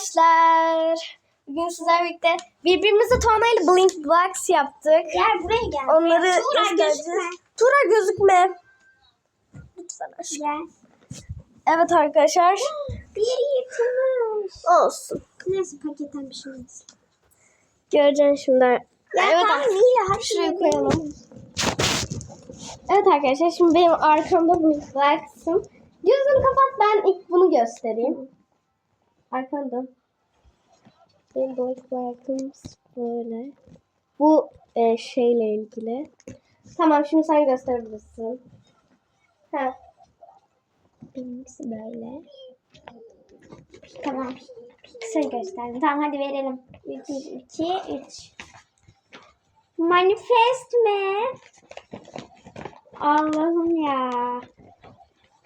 arkadaşlar. Bugün sizlerle birlikte birbirimize Tuana'yla Blink Blocks yaptık. Gel buraya gel. Onları Tuğra gözükme. Tura gözükme. Lütfen aşkım. Gel. Evet arkadaşlar. Bir yırtılmış. Olsun. Neyse paketten bir şey olmaz. Şimdi. Ya evet, tamam hadi Şuraya koyalım. Evet arkadaşlar şimdi benim arkamda Blink Blocks'ım. Gözünü kapat ben ilk bunu göstereyim. Arkanda. Benim Blink Blocks'ım böyle. Bu e, şeyle ilgili. Tamam şimdi sen gösterebilirsin. Ha. Benimkisi böyle. Tamam. Kısa gösterdim. Tamam hadi verelim. 3, 2, 3. Manifest mi? Allah'ım ya.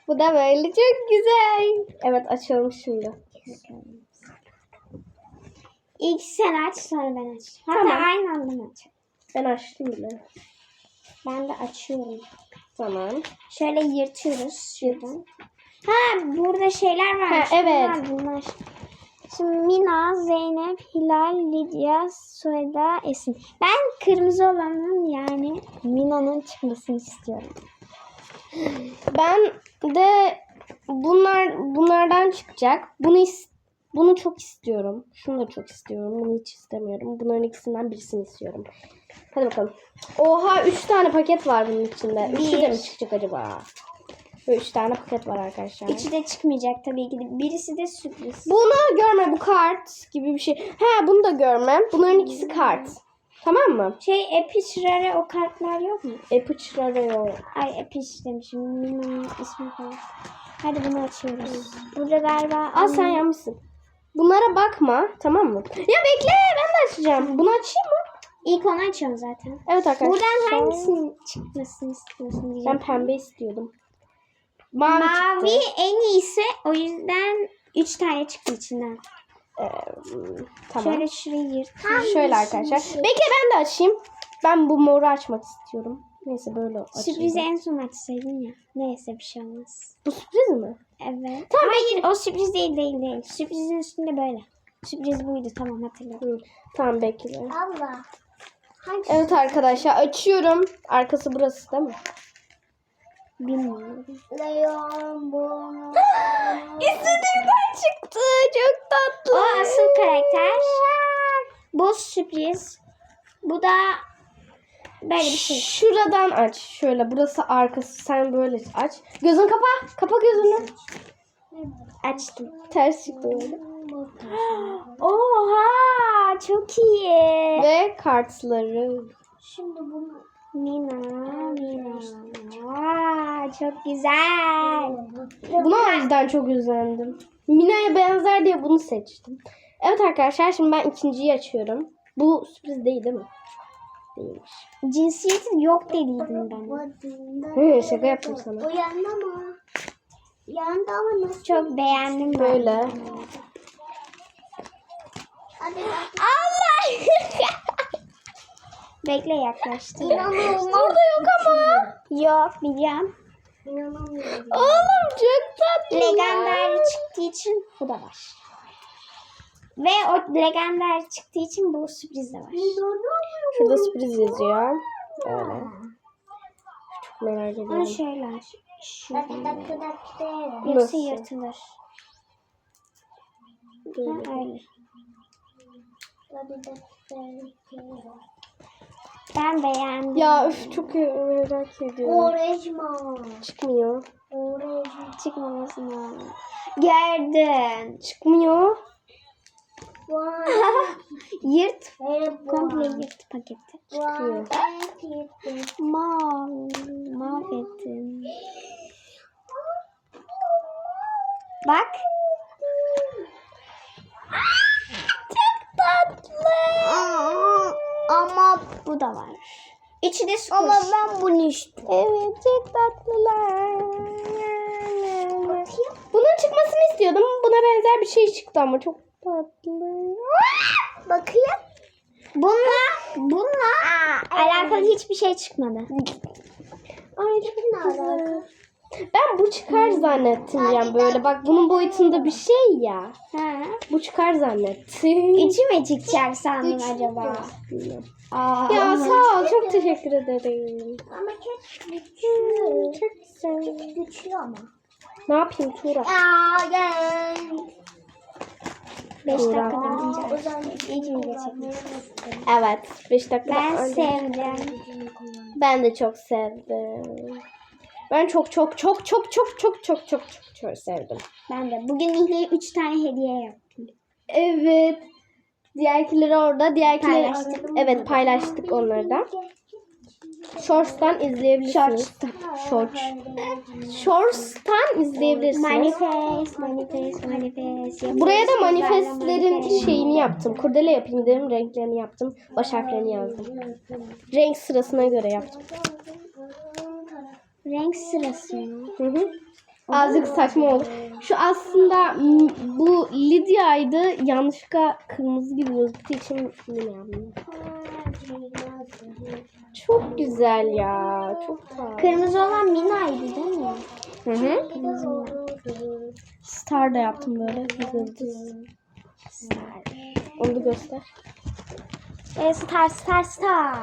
Bu da böyle çok güzel. Evet açalım şimdi. İlk sen aç sonra ben aç. Hatta Tamam. aynı anda mı aç? Ben açtım bile. Ben de açıyorum. Tamam. Şöyle yırtıyoruz şuradan. Ha burada şeyler var. Ha, evet. Bunlar, bunlar. Şimdi Mina, Zeynep, Hilal, Lidya, Sueda, Esin. Ben kırmızı olanın yani Mina'nın çıkmasını istiyorum. Ben de bunlar bunlardan çıkacak. Bunu bunu çok istiyorum. Şunu da çok istiyorum. Bunu hiç istemiyorum. Bunların ikisinden birisini istiyorum. Hadi bakalım. Oha 3 tane paket var bunun içinde. Üçü de mi çıkacak acaba? Böyle 3 tane paket var arkadaşlar. İçi de çıkmayacak tabii ki de. Birisi de sürpriz. Bunu görme bu kart gibi bir şey. He bunu da görmem. Bunların ikisi kart. Tamam mı? Şey Epic Rare o kartlar yok mu? Epic Rareo. Ay Epic demişim. Mina'nın ismi falan. Hadi bunu açıyoruz. Burada galiba... Aa sen yanmışsın. Bunlara bakma tamam mı? Ya bekle ben de açacağım. Bunu açayım mı? İlk onu açıyorum zaten. Evet arkadaşlar. Buradan hangisinin çıkmasını istiyorsun Ben diyeceğim. pembe istiyordum. Mavi, Mavi çıktı. en iyisi. O yüzden 3 tane çıktı içinden. Ee, tamam. Şöyle şurayı yırt. Şöyle, arkadaşlar. Bekle ben de açayım. Ben bu moru açmak istiyorum. Neyse böyle açayım. Sürprizi en son açsaydın ya. Neyse bir şey olmaz. Bu sürpriz mi? Evet. Tamam, Hayır o sürpriz değil değil değil. Sürprizin üstünde böyle. Sürpriz buydu tamam hatırladım. Hı, Tamam bekle. Allah. Evet arkadaşlar açıyorum. Arkası burası değil mi? Bilmiyorum. Leon bunu. İstediğimden çıktı. Çok tatlı. O asıl karakter. Bu sürpriz. Bu da böyle bir şey. Şuradan aç. Şöyle burası arkası. Sen böyle aç. Gözünü kapa. Kapa gözünü. Açtım. Ters çıktı böyle. Oha çok iyi. Ve kartları. Şimdi bunu Mina, Mina. Aa, çok güzel. Buna o yüzden çok üzüldüm. Mina'ya benzer diye bunu seçtim. Evet arkadaşlar şimdi ben ikinciyi açıyorum. Bu sürpriz değil değil mi? Değilmiş. Cinsiyeti yok dediydim ben. Hı, şaka yaptım sana. Bu yandı mı? Yandı ama nasıl? Çok beğendim ben. Böyle. Allah! Bekle yaklaştı. Burada yok ama. Yok biliyorum. Oğlum çok tatlı. Legendary çıktığı için bu da var. Ve o legendary çıktığı için bu sürpriz de var. Şurada sürpriz yazıyor. Öyle. Çok merak Ama ediyorum. şöyle böyle. Nasıl? Yoksa yırtılır. Ha, öyle. Ben beğendim. Ya üf çok merak ediyorum. Orange Çıkmıyor. Orange çıkmamasını Gördün. Çıkmıyor. Yırt. Komple yırt paketi. Çıkıyor. Mav. Mahvettim. Bak. Çok tatlı. Ama bu da var. İçi de squash. Ama ben bunu istiyorum. Evet çok tatlılar. Bunun çıkmasını istiyordum. Buna benzer bir şey çıktı ama çok tatlı. Bakayım. Bununla, bununla alakalı hiçbir şey çıkmadı. Ay çok güzel. Ben bu çıkar zannettim yani böyle. Bak bunun boyutunda bir şey ya. Ha. Bu çıkar zannettim. İçi mi çıkacak sandın acaba? Aa, Ya sağ ol. Çok teşekkür ederim. Ama çok güçlü. Çok güzel. Güçlü ama. Ne yapayım Tuğra? Aa gel. 5 Tuğra. dakikadan önce. İlk video çekmiş. Evet. 5 dakika. Ben önce. sevdim. Ben de çok sevdim. Ben çok çok çok çok çok çok çok çok çok çok sevdim. Ben de. Bugün İlkay'a 3 tane hediye yaptım. Evet. Diğerkileri orada. Diğerkileri Paylaştık. Evet paylaştık onları da. Shorts'tan izleyebilirsiniz. Shorts. Shorts'tan izleyebilirsiniz. Manifest, manifest, manifest. Buraya da manifestlerin manifest. şeyini yaptım. Kurdele yapayım dedim. Renklerini yaptım. Baş harflerini yazdım. Renk sırasına göre yaptım. Renk sırası? Hı hı. Azıcık saçma oldu. Şu aslında bu Lidya'ydı. Yanlışlıkla kırmızı gibi gözüktüğü için yaptım. Çok güzel ya. Çok tatlı. Kırmızı olan Mina'ydı değil mi? Hı hı. Kırmızı. Star da yaptım böyle. Yıldız. Onu da göster. E, star, star, star.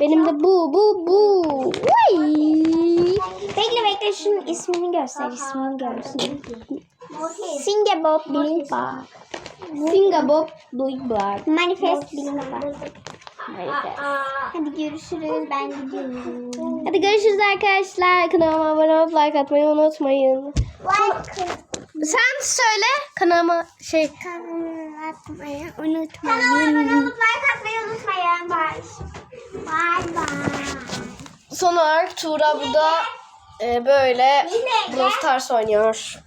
Benim de bu, bu, bu. Vay. Bekle bekle şunun ismini göster, ismini görsün. Singapore Billboard. Singapore Blue Black. Manifest Billboard. Manifest. Hadi görüşürüz, ben gidiyorum. Hadi görüşürüz arkadaşlar. Kanalıma abone olup like atmayı unutmayın. Sen söyle kanalıma şey. atmayı unutmayın. Kanalıma abone olup like atmayı unutmayın. Bye. Bye bye. Son olarak Tuğra burada e, böyle Brawl Stars oynuyor.